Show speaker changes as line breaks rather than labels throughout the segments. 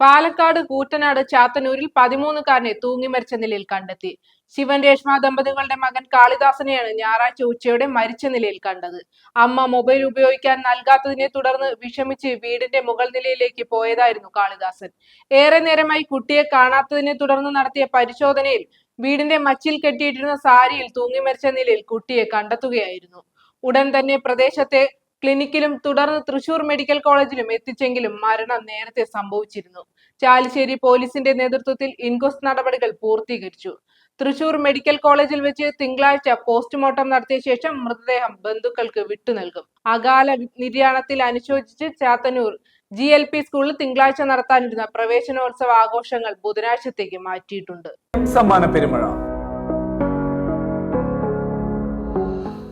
പാലക്കാട് കൂറ്റനാട് ചാത്തന്നൂരിൽ പതിമൂന്നുകാരനെ തൂങ്ങി മരിച്ച നിലയിൽ കണ്ടെത്തി. ശിവൻ രേഷ്മ ദമ്പതികളുടെ മകൻ കാളിദാസനെയാണ് ഞായറാഴ്ച ഉച്ചയോടെ മരിച്ച നിലയിൽ കണ്ടത്. അമ്മ മൊബൈൽ ഉപയോഗിക്കാൻ നൽകാത്തതിനെ തുടർന്ന് വിഷമിച്ച് വീടിന്റെ മുകൾ നിലയിലേക്ക് പോയതായിരുന്നു കാളിദാസൻ. ഏറെ നേരമായി കുട്ടിയെ കാണാത്തതിനെ തുടർന്ന് നടത്തിയ പരിശോധനയിൽ വീടിന്റെ മച്ചിൽ കെട്ടിയിട്ടിരുന്ന സാരിയിൽ തൂങ്ങി മരിച്ച നിലയിൽ കുട്ടിയെ കണ്ടെത്തുകയായിരുന്നു. ഉടൻ തന്നെ പ്രദേശത്തെ ക്ലിനിക്കിലും തുടർന്ന് തൃശൂർ മെഡിക്കൽ കോളേജിലും എത്തിച്ചെങ്കിലും മരണം നേരത്തെ സംഭവിച്ചിരുന്നു. ചാലിശ്ശേരി പോലീസിന്റെ നേതൃത്വത്തിൽ ഇൻക്വസ്റ്റ് നടപടികൾ പൂർത്തീകരിച്ചു. തൃശൂർ മെഡിക്കൽ കോളേജിൽ വെച്ച് തിങ്കളാഴ്ച പോസ്റ്റ്മോർട്ടം നടത്തിയ ശേഷം മൃതദേഹം ബന്ധുക്കൾക്ക് വിട്ടു നൽകും. അകാല നിര്യാണത്തിൽ അനുശോചിച്ച് ചാത്തന്നൂർ ജി എൽ പി സ്കൂളിൽ തിങ്കളാഴ്ച നടത്താനിരുന്ന പ്രവേശനോത്സവ ആഘോഷങ്ങൾ ബുധനാഴ്ചത്തേക്ക് മാറ്റിയിട്ടുണ്ട്.
സമ്മാന പെരുമഴ.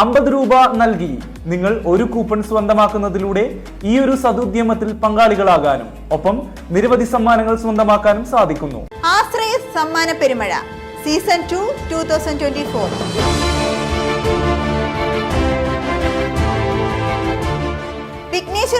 അമ്പത് രൂപ നൽകി നിങ്ങൾ ഒരു കൂപ്പൺ സ്വന്തമാക്കുന്നതിലൂടെ ഈ ഒരു സതുദ്യമത്തിൽ പങ്കാളികളാകാനും ഒപ്പം നിരവധി സമ്മാനങ്ങൾ സ്വന്തമാക്കാനും സാധിക്കുന്നു.
ആശ്രയ സമ്മാന പെരുമഴ. Season two two thousand twenty four.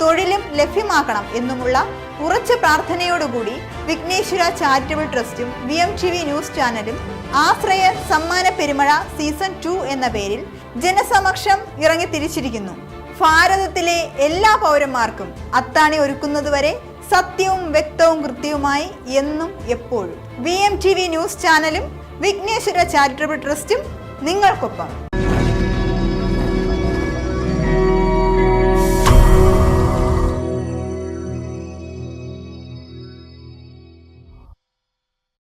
തൊഴിലും ലഭ്യമാക്കണം എന്നുമുള്ള ഉറച്ച പ്രാർത്ഥനയോടുകൂടി Vighneshwara charitable ട്രസ്റ്റും V M T V news ചാനലും ആശ്രയ സമ്മാന പെരുമഴ സീസൺ ടു എന്ന പേരിൽ ജനസമക്ഷം ഇറങ്ങി തിരിച്ചിരിക്കുന്നു. ഭാരതത്തിലെ എല്ലാ പൗരന്മാർക്കും അത്താണി ഒരുക്കുന്നതുവരെ സത്യവും വ്യക്തവും കൃത്യവുമായി എന്നും എപ്പോഴും. V M T V news ചാനലും വിഘ്നേശ്വര ചാരിറ്റബിൾ ട്രസ്റ്റും നിങ്ങൾക്കൊപ്പം.